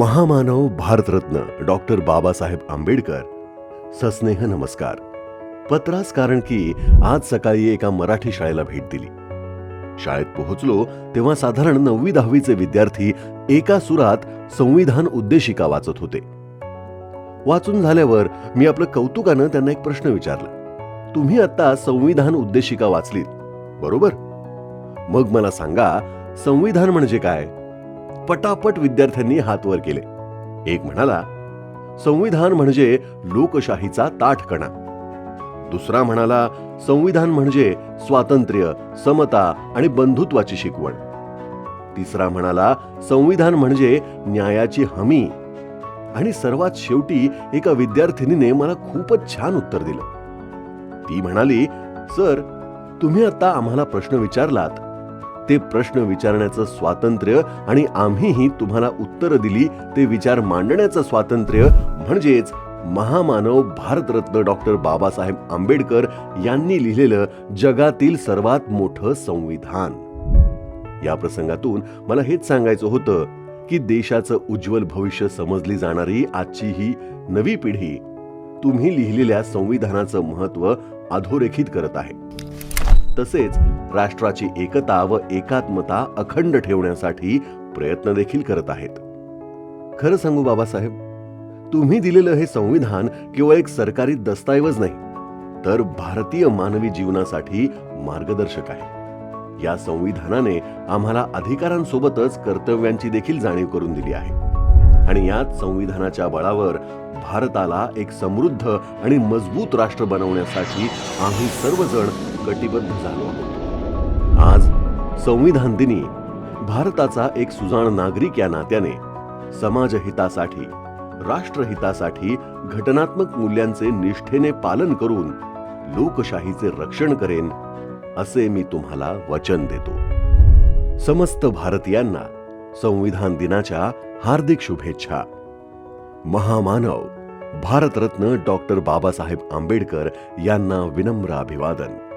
महामानव भारतरत्न डॉक्टर बाबासाहेब आंबेडकर सस्नेह नमस्कार. पत्रास कारण की आज सकाळी एका मराठी शाळेला भेट दिली. शाळेत पोहोचलो तेव्हा साधारण नववी दहावीचे विद्यार्थी एका सुरात संविधान उद्देशिका वाचत होते. वाचून झाल्यावर मी आपलं कौतुकानं त्यांना एक प्रश्न विचारला तुम्ही आता संविधान उद्देशिका वाचलीत बरोबर? मग मला सांगा संविधान म्हणजे काय? पटापट विद्यार्थ्यांनी हात वर केले. एक म्हणाला संविधान म्हणजे लोकशाहीचा ताठकणा. दुसरा म्हणाला संविधान म्हणजे स्वातंत्र्य समता आणि बंधुत्वाची शिकवण. तिसरा म्हणाला संविधान म्हणजे न्यायाची हमी. आणि सर्वात शेवटी एका विद्यार्थिनीने मला खूपच छान उत्तर दिलं. ती म्हणाली सर तुम्ही आता आम्हाला प्रश्न विचारलात. ते प्रश्न विचारण्याचं स्वातंत्र्य आणि आम्हीही तुम्हाला उत्तर दिली ते विचार मांडण्याचं स्वातंत्र्य म्हणजेच महामानव भारतरत्न डॉक्टर बाबासाहेब आंबेडकर यांनी लिहिलेलं जगातील सर्वात मोठं संविधान. या प्रसंगातून मला हेच सांगायचं होतं की देशाचं उज्ज्वल भविष्य समजली जाणारी आजची ही नवी पिढी तुम्ही लिहिलेल्या संविधानाचं महत्त्व अधोरेखित करत आहे. तसेच राष्ट्राची एकता व एकात्मता अखंड ठेवण्यासाठी प्रयत्न देखील करत आहेत. खरं सांगू बाबासाहेब तुम्ही दिलेलं हे संविधान केवळ एक सरकारी दस्तऐवज नाही तर भारतीय मानवी जीवनासाठी मार्गदर्शक आहे. या संविधानाने आम्हाला अधिकारांसोबतच कर्तव्यांची देखील जाणीव करून दिली आहे. आणि याच संविधानाच्या बळावर भारताला एक समृद्ध आणि मजबूत राष्ट्र बनवण्यासाठी आम्ही सर्वजण कटिबद्ध झालो आहोत. आज संविधान दिनी भारताचा एक सुजाण नागरिक या नात्याने समाजहितासाठी राष्ट्रहितासाठी घटनात्मक मूल्यांचे निष्ठेने पालन करून लोकशाहीचे रक्षण करेन असे मी तुम्हाला वचन देतो. समस्त भारतीयांना संविधान दिनाच्या हार्दिक शुभेच्छा. महामानव भारतरत्न डॉक्टर बाबासाहेब आंबेडकर यांना विनम्र अभिवादन.